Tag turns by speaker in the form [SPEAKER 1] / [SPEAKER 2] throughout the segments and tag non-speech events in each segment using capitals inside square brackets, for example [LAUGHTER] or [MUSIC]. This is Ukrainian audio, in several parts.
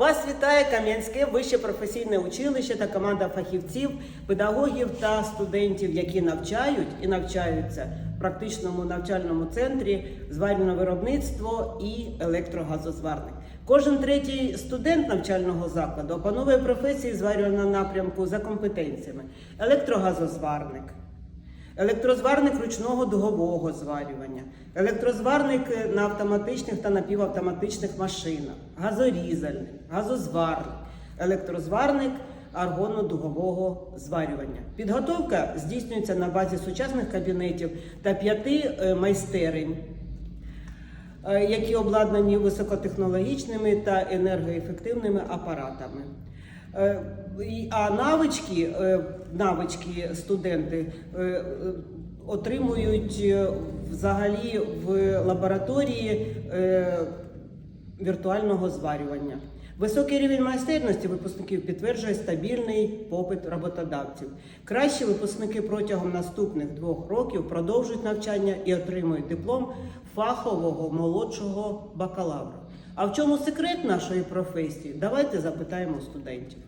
[SPEAKER 1] Вас вітає Кам'янське вище професійне училище та команда фахівців, педагогів та студентів, які навчають і навчаються в практичному навчальному центрі зварювальне виробництво і електрогазозварник. Кожен третій студент навчального закладу опановує професії зварювального напрямку за компетенціями: електрогазозварник, Електрозварник ручного дугового зварювання, електрозварник на автоматичних та напівавтоматичних машинах, газорізальник, газозварник, електрозварник аргонно-дугового зварювання. Підготовка здійснюється на базі сучасних кабінетів та п'яти е, майстерень, е, які обладнані високотехнологічними та енергоефективними апаратами. Е, А навички, е, навички студенти е, отримують взагалі в лабораторії віртуального зварювання. Високий рівень майстерності випускників підтверджує стабільний попит роботодавців. Кращі випускники протягом наступних двох років продовжують навчання і отримують диплом фахового молодшого бакалавра. А в чому секрет нашої професії? Давайте запитаємо студентів.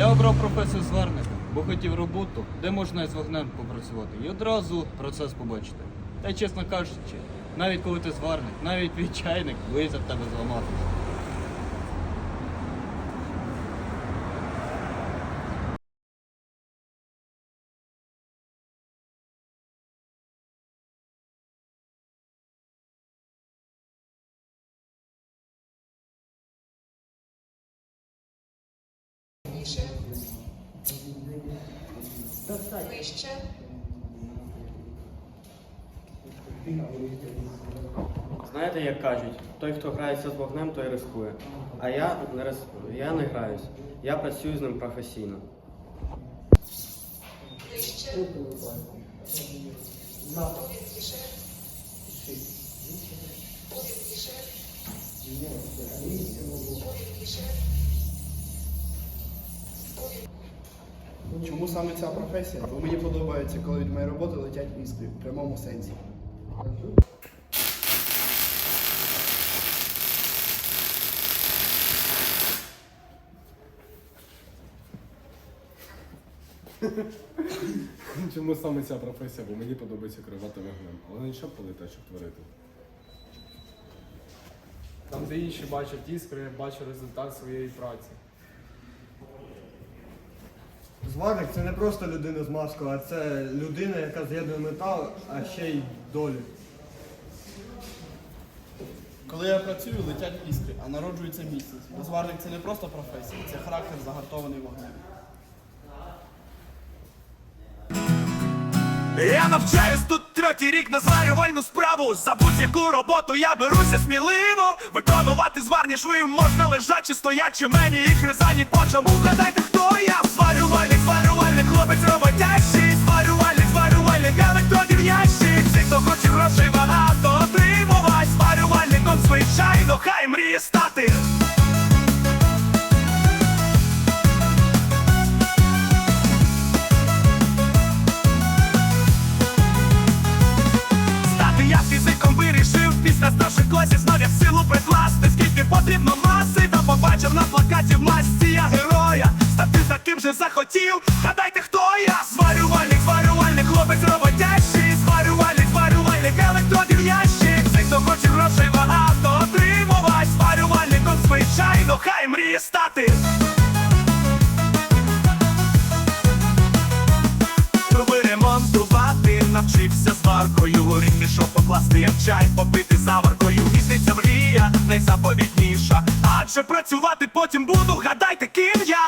[SPEAKER 2] Я обрав професію зварника, бо хотів роботу, де можна із вогнем попрацювати. І одразу процес побачити. Та й чесно кажучи, навіть коли ти зварник, навіть [LAUGHS] відчайник виїзд в тебе зламатися.
[SPEAKER 3] Ніже. Вище.
[SPEAKER 4] Знаєте, як кажуть, той, хто грається з вогнем, той рискує. А я не рискую, я не граюсь. Я працюю з ним професійно.
[SPEAKER 3] Вище. Повільніше. Повільніше. Повільніше.
[SPEAKER 5] Чому саме ця професія? Бо мені подобається, коли від моєї роботи летять іскри в прямому сенсі.
[SPEAKER 6] Чому саме ця професія? Бо мені подобається керувати вогнем. Але не щоб полити, а щоб творити.
[SPEAKER 7] Там, де інші бачать іскри, я бачу результат своєї праці.
[SPEAKER 8] Зварник це не просто людина з маскою, а це людина, яка з'єднує метал, а ще й долю.
[SPEAKER 9] Коли я працюю, летять іскри, а народжується місяць. Зварник це не просто професія, це характер загартований вогнем.
[SPEAKER 10] Я навчаюсь тут третій рік на зварювальну справу. За будь-яку роботу я беруся сміливо. Виконувати зварні шви можна лежачи, стоячи. Мені їх різані почому. Гадайте, хто я? Зварювальник, зварювальник, хлопець роботящий. Зварювальник, зварювальник, електродів'ящий. Всі, хто хоче грошей багато отримувать. Зварювальником звичайно, хай мріє. Стати на плакаті в масці я героя. Стати таким же захотів, гадайте хто я? Зварювальник, зварювальник, хлопець роботящий. Зварювальник, зварювальник, електродів'ящик Цей, хто хоче грошей багато отримувать Зварювальником звичайно, хай мріє стати. Навчився сваркою Рік пішов покласти як чай, попити заваркою ще працювати потім буду, гадайте, ким я.